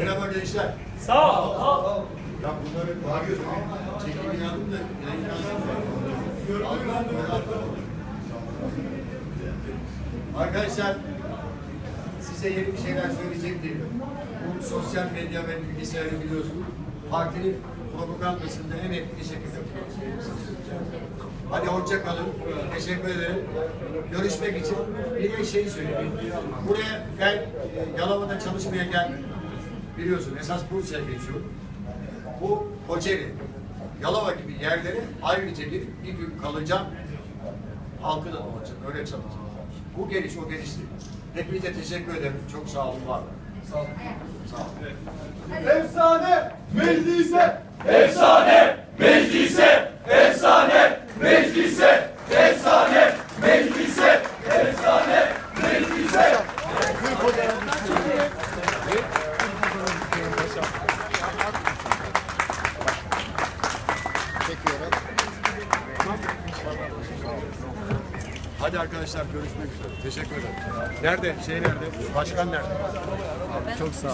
Merhaba gençler. Sağ ol. Sağ ol. Ya bunları bağırıyorsun. Çekimi yandım da Arkadaşlar size yeni bir şeyler söyleyecek değilim. Bu sosyal medya ve bilgisayarı biliyorsunuz. Partinin propagandasında en etkili şekilde. Hadi hoşça kalın. Teşekkür ederim. Görüşmek için bir de şeyi söyleyeyim. Buraya ben e, Yalova'da çalışmaya geldim. Biliyorsun esas Bursa'ya geçiyorum. Bu Kocaeli, Yalova gibi yerlere ayrıca gidip bir gün kalacağım. Halkı da olacak. Öyle çalışacağım. Bu geliş o geliş değil. Hepinize teşekkür ederim. Çok sağ olun. Var. Sağ olun. Sağ olun. Efsane meclise Efsane meclise, efsane meclise, efsane meclise, efsane meclise. Hadi arkadaşlar görüşmek üzere. Teşekkür ederim. Nerede? Şey nerede? Başkan nerede? Çok sağ